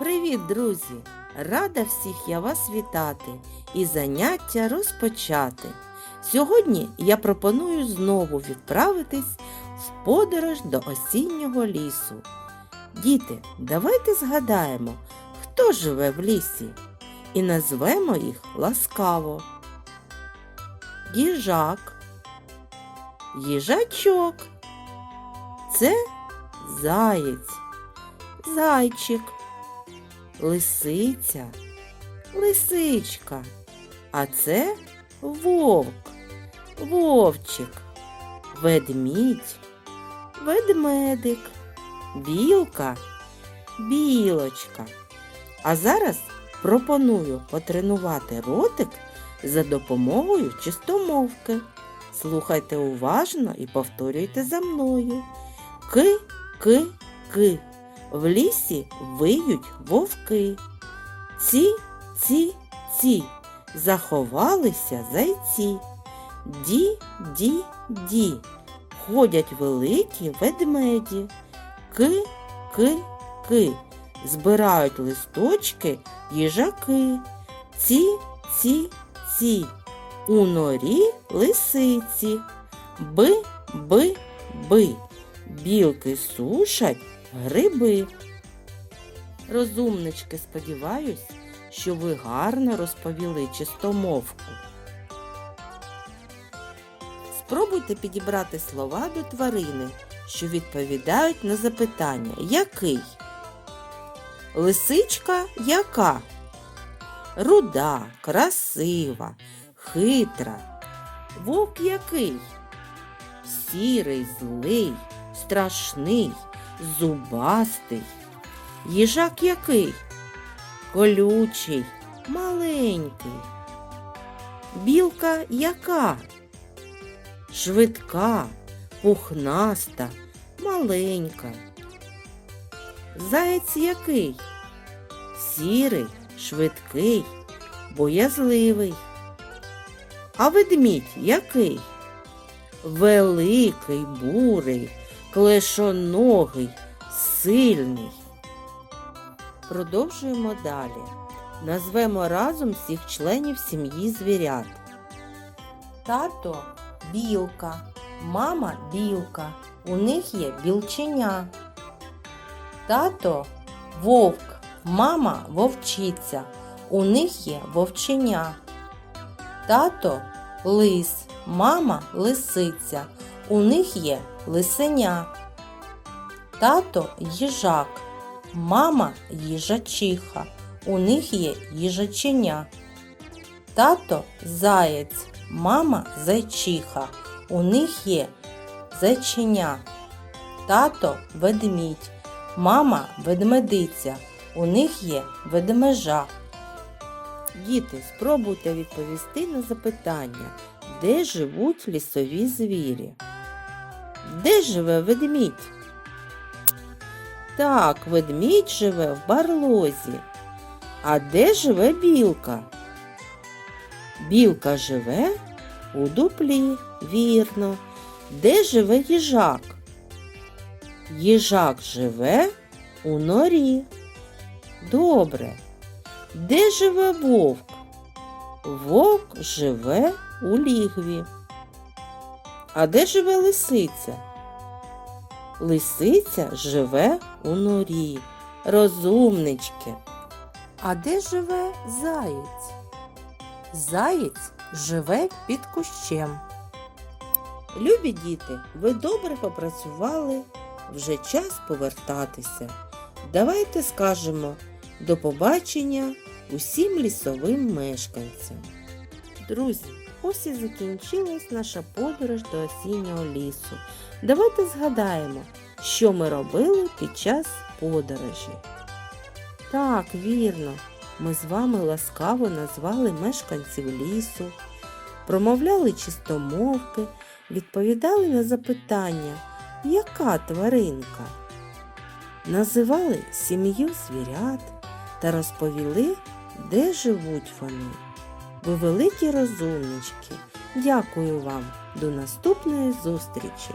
Привіт, друзі! Рада всіх я вас вітати і заняття розпочати. Сьогодні я пропоную знову відправитись в подорож до осіннього лісу. Діти, давайте згадаємо, хто живе в лісі, і назвемо їх ласкаво. Їжак, їжачок. Це заєць, зайчик лисиця, лисичка, а це вовк, вовчик, ведмідь, ведмедик, білка, білочка. А зараз пропоную потренувати ротик за допомогою чистомовки. Слухайте уважно і повторюйте за мною. Ки, ки, ки. В лісі виють вовки. Ці, ці, ці, заховалися зайці. Ді, ді, ді, ходять великі ведмеді. Ки, ки, ки, збирають листочки їжаки. Ці, ці, ці, у норі лисиці. Би, би, би, білки сушать гриби. Розумнички, сподіваюсь, що ви гарно розповіли чистомовку. Спробуйте підібрати слова до тварини, що відповідають на запитання який? Лисичка яка? Руда, красива, хитра. Вовк який? Сірий, злий, страшний, зубастий. Їжак який? Колючий, маленький. Білка яка? Швидка, пухнаста, маленька. Заєць який? Сірий, швидкий, боязливий. А ведмідь який? Великий, бурий, клешоногий, сильний. Продовжуємо далі. Назвемо разом всіх членів сім'ї звірят. Тато білка, мама білка. У них є білченя. Тато вовк, мама вовчиця. У них є вовченя. Тато лис, мама лисиця. У них є лисеня. Тато їжак, мама їжачиха. У них є їжаченя. Тато заєць, мама зайчиха. У них є зайченя. Тато ведмідь, мама ведмедиця. У них є ведмежа. Діти, спробуйте відповісти на запитання, де живуть лісові звірі. Де живе ведмідь? Так, ведмідь живе в барлозі. А де живе білка? Білка живе у дуплі, вірно. Де живе їжак? Їжак живе у норі. Добре. Де живе вовк? Вовк живе у лігві. А де живе лисиця? Лисиця живе у норі. Розумнички. А де живе заєць? Заєць живе під кущем. Любі діти, ви добре попрацювали, вже час повертатися. Давайте скажемо до побачення усім лісовим мешканцям. Друзі, ось і закінчилась наша подорож до осіннього лісу. Давайте згадаємо, що ми робили під час подорожі. Так, вірно, ми з вами ласкаво назвали мешканців лісу, промовляли чистомовки, відповідали на запитання, яка тваринка. Називали сім'ю звірят та розповіли, де живуть вони. Ви великі розумнички. Дякую вам. До наступної зустрічі!